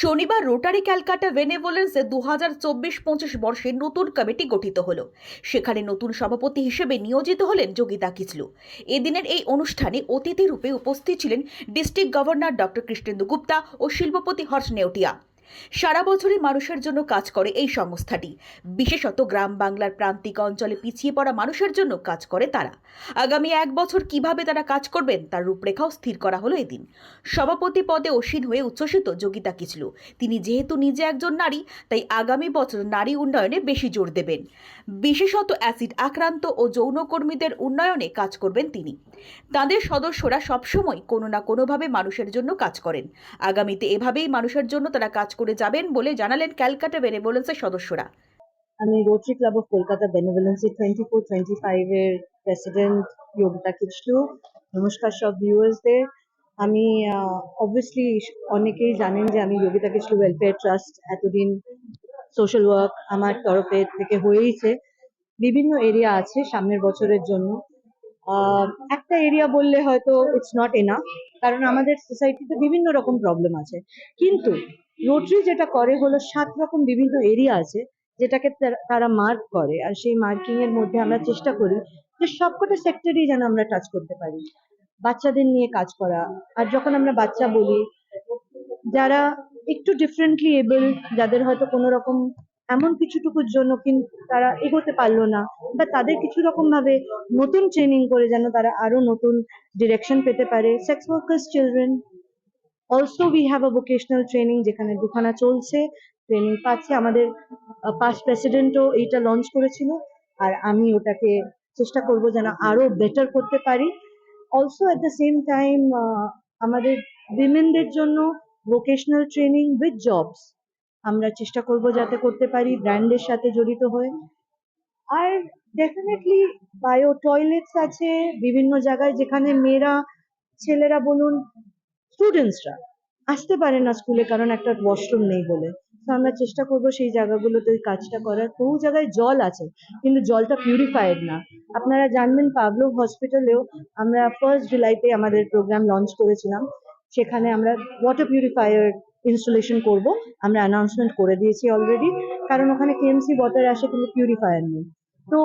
শনিবার রোটারি ক্যালকাটা বেনেভোলেন্সে দু হাজার চব্বিশ পঁচিশ বর্ষে নতুন কমিটি গঠিত হল। সেখানে নতুন সভাপতি হিসেবে নিয়োজিত হলেন যোগিতা কিচলু। এদিনের এই অনুষ্ঠানে অতিথি রূপে উপস্থিত ছিলেন district governor doctor Krishnendu Gupta ও শিল্পপতি হর্ষ নেওটিয়া সারা বছরই মানুষের জন্য কাজ করে এই সংস্থাটি। বিশেষত গ্রাম বাংলার প্রান্তিক অঞ্চলে পিছিয়ে পড়া মানুষের জন্য কাজ করে তারা। আগামী এক বছর কীভাবে তারা কাজ করবেন তার রূপরেখাও স্থির করা হলো এদিন। সভাপতি পদে অসীন হয়ে উচ্ছ্বসিত যোগিতা কিচলু। তিনি যেহেতু নিজে একজন নারী, তাই আগামী বছর নারী উন্নয়নে বেশি জোর দেবেন। বিশেষত অ্যাসিড আক্রান্ত ও যৌনকর্মীদের উন্নয়নে কাজ করবেন তিনি। তাদের সদস্যরা সবসময় কোনো না কোনোভাবে মানুষের জন্য কাজ করেন। আগামীতে এভাবেই মানুষের জন্য তারা কাজ করে যাবেন বলে জানালেন ক্যালকাটা বেনেভোলেন্সের সদস্যরা। আমি Rotary Club of Kolkata Benevolence twenty four twenty five এর প্রেসিডেন্ট যোগিতা কিচলু নমস্কার সব ভিউয়ার্সদের আমি অবভিয়াসলি অনেকেই জানেন যে আমি যোগিতা কিচলু ওয়েলফেয়ার ট্রাস্ট এতদিন সোশ্যাল ওয়ার্ক আমার তরফে থেকে হয়েইছে। বিভিন্ন এরিয়া আছে সামনের বছরের জন্য। একটা এরিয়া বললে হয়তো ইটস নট এনাফ কারণ আমাদের সোসাইটিতে বিভিন্ন রকম প্রবলেম আছে। কিন্তু রোটারি যেটা করে হলো সাত রকম বিভিন্ন এরিয়া আছে, যেটাকে তারা- মার্ক করে। আর সেই মার্কিং এর মধ্যে আমরা চেষ্টা করি যে সবকটা সেক্টরই যেন আমরা টাচ করতে পারি। বাচ্চাদের নিয়ে কাজ করা। আর যখন আমরা বাচ্চা বলি, যারা একটু ডিফারেন্টলি এবল যাদের হয়তো কোনো রকম এমন কিছুটুকুর জন্য কিন্তু তারা এগোতে পারল না, বা তাদের কিছু রকম ভাবে নতুন ট্রেনিং করে যেন তারা আরও নতুন ডিরেকশন পেতে পারে। Sex workers children also we have a vocational training যেখানে দুখানা চলছে। ট্রেনিং পাচ্ছে। আমাদের পাস্ট প্রেসিডেন্টও এইটা লঞ্চ করেছিল। আর আমি ওটাকে চেষ্টা করব যেন আরও বেটার করতে পারি। Also at the same time আমাদের উইমেনদের জন্য ভোকেশনাল ট্রেনিং উইথ জবস আমরা চেষ্টা করব যাতে করতে পারি ব্র্যান্ডের সাথে জড়িত হয়ে। আর ডেফিনেটলি বায়ো টয়লেটস আছে বিভিন্ন জায়গায় যেখানে মেয়েরা, ছেলেরা বলুন স্টুডেন্টসরা আসতে পারে না স্কুলে কারণ একটা ওয়াশরুম নেই বলে। তো আমরা চেষ্টা করব সেই জায়গাগুলোতে ওই কাজটা করার। বহু জায়গায় জল আছে, কিন্তু জলটা পিউরিফাইড না। আপনারা জানবেন পাবলো হসপিটালেও আমরা ফার্স্ট জুলাইতে আমাদের প্রোগ্রাম লঞ্চ করেছিলাম। সেখানে আমরা ওয়াটার পিউরিফায়ার ইনস্টলেশন করব। আমরা অ্যানাউন্সমেন্ট করে দিয়েছি অলরেডি কারণ ওখানে কেএমসি ওয়াটার আসে, কিন্তু পিউরিফায়ার নেই। তো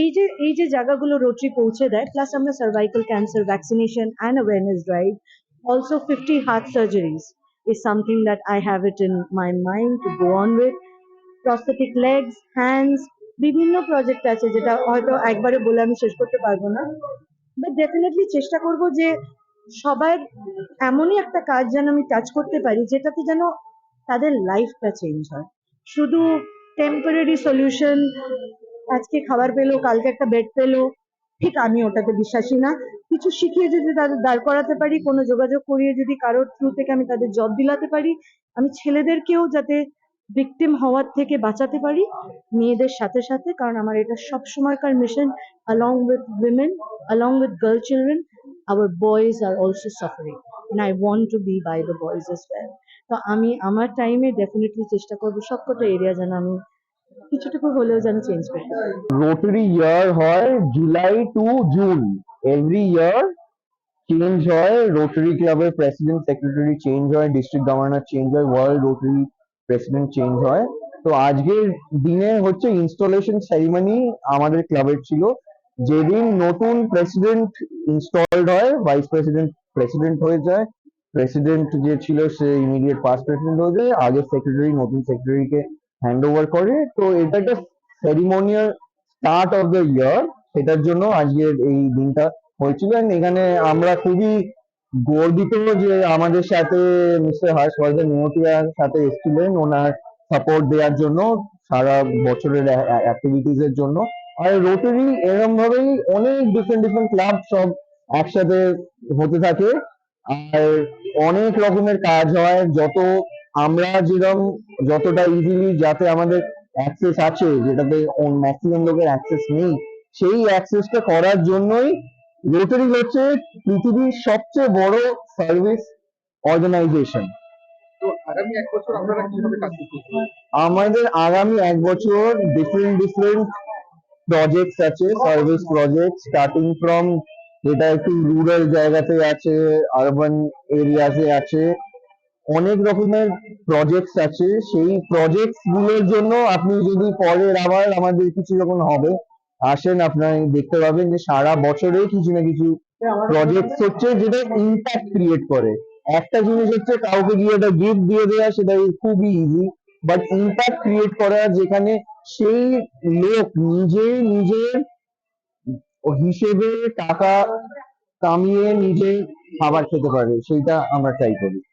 এই যে এই যে জায়গাগুলো রোটারি পৌঁছে দেয় প্লাস আমরা cervical cancer vaccination and awareness drive also 50 heart surgeries is something that I have it in my mind to go on with. Prosthetic legs, hands, বিভিন্ন প্রজেক্ট আছে যেটা হয়তো একবারে বলে আমি শেষ করতে পারব না বাট ডেফিনেটলি চেষ্টা করব যে সবার এমনই একটা কাজ যেন আমি টাচ করতে পারি যেটাতে যেন তাদের লাইফটা চেঞ্জ হয় শুধু টেম্পোরারি সলিউশন আজকে খাবার পেল কালকে একটা বেড পেল ঠিক আমি ওটাতে বিশ্বাসী না। কিছু শিখিয়ে যদি তাদের দাঁড় করাতে পারি, কোনো যোগাযোগ করিয়ে যদি কারোর থ্রু থেকে আমি তাদের জব দিলাতে পারি, আমি ছেলেদেরকেও যাতে ভিকটিম হওয়ার থেকে বাঁচাতে পারি মেয়েদের সাথে সাথে, কারণ আমার এটা সব সময়কার mission along with women, along with girl children, our boys are also suffering, and I want to be by the boys as well. তো আমি, আমার টাইমে ডেফিনেটলি চেষ্টা করব সবকটা এরিয়া যেন আমি কিছুটুকু হলেও যেন চেঞ্জ করতে রোটারি ইয়ার হয় July to June every year change হয় রোটারি ক্লাবের প্রেসিডেন্ট সেক্রেটারি চেঞ্জ হয় ডিস্ট্রিক্ট গভর্নর চেঞ্জ হয় ওয়ার্ল্ড রোটারি প্রেসিডেন্ট চেঞ্জ হয়। তো আজকের দিনে হচ্ছে ইনস্টলেশন সেরিমনি আমাদের ক্লাবের ছিল। যেদিন নতুন প্রেসিডেন্ট ইনস্টলড হয় ভাইস প্রেসিডেন্ট প্রেসিডেন্ট হয়ে যায়। প্রেসিডেন্ট যে ছিল সে ইমিডিয়েট পাস্ট প্রেসিডেন্ট হয়ে যায়। আগের সেক্রেটারি নতুন সেক্রেটারিকে হ্যান্ড ওভার করে। তো এটা একটা ceremonial start of the year সেটার জন্য আজকের এই দিনটা হয়েছিল। এখানে আমরা খুবই গর্বিত যে আমাদের সাথে মিস্টার হর্ষবর্ধন নিয়োটিয়ার সাথে এসেছিলেন। ওনার সাপোর্ট দেওয়ার জন্য, সারা বছরের অ্যাক্টিভিটিস এর জন্য। আর রোটারি এরকম ভাবেই অনেক ডিফারেন্ট ডিফারেন্ট ক্লাব সব একসাথে হতে থাকে। আর অনেক রকমের কাজ হয়। যত আমরা যেরকম যতটা ইজিলি যাতে আমাদের অ্যাক্সেস আছে যেটাতে ম্যাক্সিমাম লোকের অ্যাক্সেস নেই সেই অ্যাক্সেসটা করার জন্যই রোটারি হচ্ছে পৃথিবীর সবচেয়ে বড় সার্ভিস অর্গানাইজেশন আমাদের আগামী এক বছর ডিফারেন্ট ডিফারেন্ট প্রজেক্টস আছে সার্ভিস প্রজেক্ট স্টার্টিং ফ্রম যেটা একটু রুরাল জায়গাতে আছে আরবান এরিয়াতে আছে। অনেক রকমের প্রজেক্টস আছে। সেই প্রজেক্টসগুলোর জন্য আপনি যদি পরের আবার আমাদের কিছু যখন হবে, আসেন আপনার দেখতে পাবেন যে সারা বছরে কিছু না কিছু প্রজেক্টস হচ্ছে যেটা ইম্প্যাক্ট ক্রিয়েট করে। একটা জিনিস হচ্ছে কাউকে গিয়ে একটা গিফট দিয়ে দেওয়া সেটা খুবই ইজি বাট ইম্প্যাক্ট ক্রিয়েট করা যেখানে সেই লোক নিজে নিজের হিসেবে টাকা কামিয়ে নিজে খাবার খেতে পারে, সেইটা আমরা ট্রাই করি।